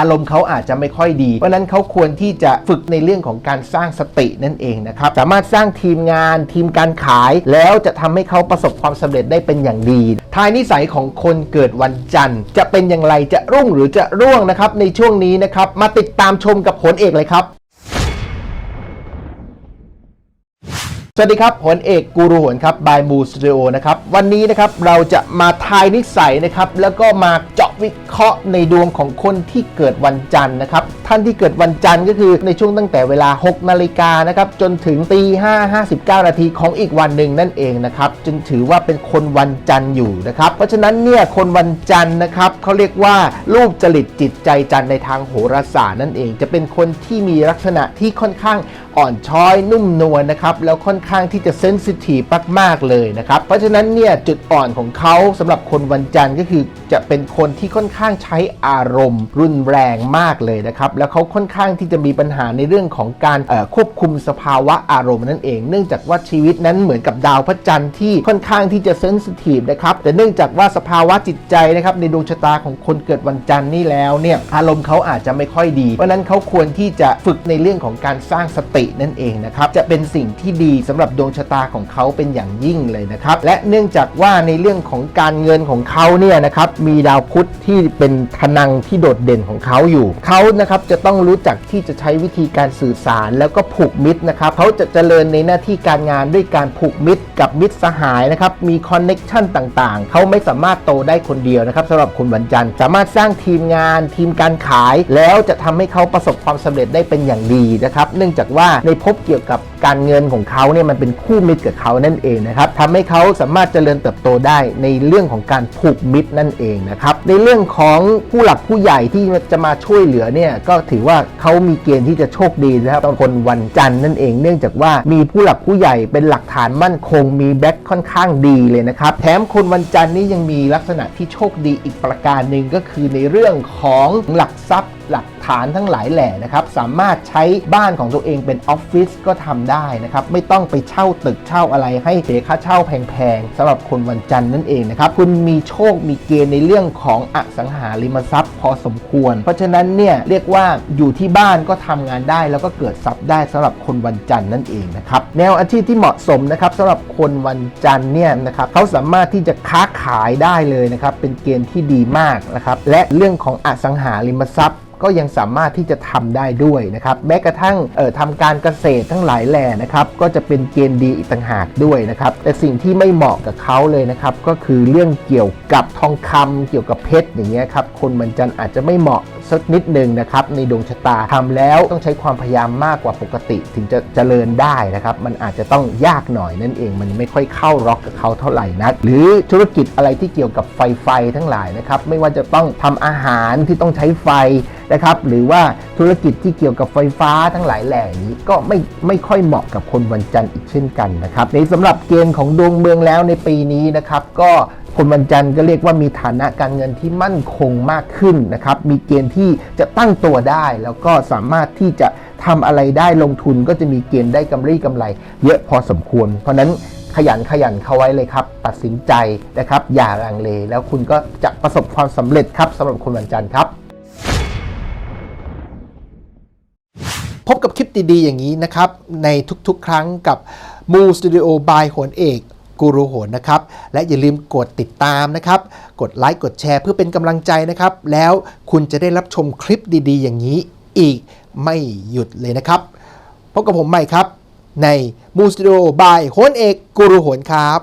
อารมณ์เขาอาจจะไม่ค่อยดี เพราะนั้นเขาควรที่จะฝึกในเรื่องของการสร้างสตินั่นเองนะครับสามารถสร้างทีมงานทีมการขาย แล้วจะทำให้เขาประสบความสำเร็จได้เป็นอย่างดี ทายนิสัยของคนเกิดวันจันทร์ จะเป็นอย่างไรจะรุ่งหรือจะร่วงนะครับในช่วงนี้นะครับมาติดตามชมกับผลเอกเลยครับ สวัสดีครับผลเอกกูรูหนครับบายมูสตูดิโอนะครับ วันนี้นะครับเราจะมาทายนิสัยนะครับ แล้วก็มาเจาะวิเคราะห์ในดวงของคนที่เกิดวันจันทร์นะครับ ท่านที่เกิดวันจันทร์ก็คือในช่วงตั้งแต่เวลา 6 นาฬิกานะครับ จนถึงตี5 59นาทีของอีกวันหนึ่งนั่นเองนะครับ จึงถือว่าเป็นคนวันจันทร์อยู่นะครับ เพราะฉะนั้นเนี่ยคนวันจันทร์นะครับเขาเรียกว่ารูปจริตจิตใจจันทร์ในทางโหราศาสตร์นั่นเอง จะเป็นคนที่มีลักษณะที่ค่อนข้างอ่อนช้อยนุ่มนวลนะครับแล้วค่อนข้างที่จะเซนซิทีฟมากๆเลยนะครับ เพราะฉะนั้นเนี่ยจุดอ่อนของเขาสำหรับคนวันจันทร์ก็คือจะเป็นคนที่ค่อนข้างใช้อารมณ์ รุนแรงมากเลยนะครับ แล้วเขาค่อนข้างที่จะมีปัญหาในเรื่องของการควบคุมสภาวะอารมณ์นั่นเอง เนื่องจากว่าชีวิตนั้นเหมือนกับดาวพระจันทร์ที่ค่อนข้างที่จะเซนซิทีฟนะครับ แต่เนื่องจากว่าสภาวะจิตใจนะครับในดวงชะตาของคนเกิดวันจันทร์นี่แล้วเนี่ยอารมณ์เขาอาจจะไม่ค่อยดี เพราะฉะนั้นเขาควรที่จะฝึกในเรื่องของการสร้างสตินั่นเองนะครับจะเป็นสิ่งที่ดีสำหรับดวงชะตาของเขาเป็นอย่างยิ่งเลยนะครับ และเนื่องจากว่าในเรื่องของการเงินของเขาเนี่ยนะครับมีดาวพุธที่เป็นทนังที่โดดเด่นของเขาอยู่ เขานะครับจะต้องรู้จักที่จะใช้วิธีการสื่อสารแล้วก็ผูกมิตรนะครับเขาจะเจริญในหน้าที่การงานด้วยการผูกมิตรกับมิตรสหายนะครับมีคอนเน็ชันต่างๆ เขาไม่สามารถโตได้คนเดียวนะครับสำหรับคนวันจันทร์สามารถสร้างทีมงาน ทีมการขาย แล้วจะทำให้เขาประสบความสำเร็จได้เป็นอย่างดีนะครับเนื่องจากว่าในภพเกี่ยวกับการเงินของเขาเนี่ยมันเป็นคู่มิตรกับเขานั่นเองนะครับทำให้เขาสามารถเจริญเติบโตได้ในเรื่องของการผูกมิตรนั่นเองนะครับในเรื่องของผู้หลักผู้ใหญ่ที่จะมาช่วยเหลือเนี่ยก็ถือว่าเขามีเกณฑ์ที่จะโชคดีนะครับเป็นคนวันจันทร์นั่นเอง เนื่องจากว่ามีผู้หลักผู้ใหญ่เป็นหลักฐานมั่นคงมีแบ็คค่อนข้างดีเลยนะครับแถมคนวันจันทร์นี้ยังมีลักษณะที่โชคดีอีกประการหนึ่งก็คือในเรื่องของหลักทรัพย์หลักานทั้งหลายแหล่นะครับสามารถใช้บ้านของตัวเองเป็นออฟฟิศก็ทำได้นะครับไม่ต้องไปเช่าตึกเช่าอะไรให้เสียค่าเช่าแพงๆสำหรับคนวันจันทร์นั่นเองนะครับคุณมีโชคมีเกณฑ์ในเรื่องของอสังหาริมทรัพย์พอสมควร เพราะฉะนั้นเนี่ยเรียกว่าอยู่ที่บ้านก็ทำงานได้ แล้วก็เกิดทรัพย์ได้สำหรับคนวันจันทร์นั่นเองนะครับแนวอาชีพที่เหมาะสมนะครับสำหรับคนวันจันทร์เนี่ยนะครับเขาสามารถที่จะค้าขายได้เลยนะครับเป็นเกณฑ์ที่ดีมากนะครับและเรื่องของอสังหาริมทรัพย์ ก็ยังสามารถที่จะทำได้ด้วยนะครับแม้กระทั่งเอ่อทำการเกษตรทั้งหลายแหล่นะครับก็จะเป็นเกณฑ์ดีอีกต่างหากด้วยนะครับแต่สิ่งที่ไม่เหมาะกับเขาเลยนะครับก็คือเรื่องเกี่ยวกับทองคำเกี่ยวกับเพชรอย่างเงี้ยครับคนวันจันอาจจะไม่เหมาะ สักนิดหนึ่งนะครับในดวงชะตาทำแล้วต้องใช้ความพยายามมากกว่าปกติ ถึงจะเจริญได้นะครับ มันอาจจะต้องยากหน่อยนั่นเอง มันไม่ค่อยเข้าร็อกกับเขาเท่าไหร่นักหรือธุรกิจอะไรที่เกี่ยวกับไฟไฟทั้งหลายนะครับไม่ว่าจะต้องทำอาหารที่ต้องใช้ไฟนะครับหรือว่าธุรกิจที่เกี่ยวกับไฟฟ้าทั้งหลายแหล่นี้ก็ไม่ไม่ค่อยเหมาะกับคนวันจันทร์อีกเช่นกันนะครับในสำหรับเกณฑ์ของดวงเมืองแล้วในปีนี้นะครับก็ คนวันจันทร์ก็เรียกว่ามีฐานะการเงินที่มั่นคงมากขึ้นนะครับ มีเกณฑ์ที่จะตั้งตัวได้ แล้วก็สามารถที่จะทำอะไรได้ลงทุนก็จะมีเกณฑ์ได้กำไรกำไร เยอะพอสมควร เพราะนั้นขยันขยันเข้าไว้เลยครับ ตัดสินใจนะครับ อย่าลังเล แล้วคุณก็จะประสบความสำเร็จครับสำหรับคนวันจันทร์ครับ พบกับคลิปดีๆอย่างนี้นะครับ ในทุกๆ ครั้งกับมูสตูดิโอบายโหนเอก กูรูโหนนะครับ และอย่าลืมกดติดตามนะครับ กดไลค์กดแชร์เพื่อเป็นกำลังใจนะครับ แล้วคุณจะได้รับชมคลิปดีๆ อย่างนี้อีกไม่หยุดเลยนะครับพบกับผมใหม่ครับ ในมูสตูดิโอบายโหนเอกกูรูโหนครับ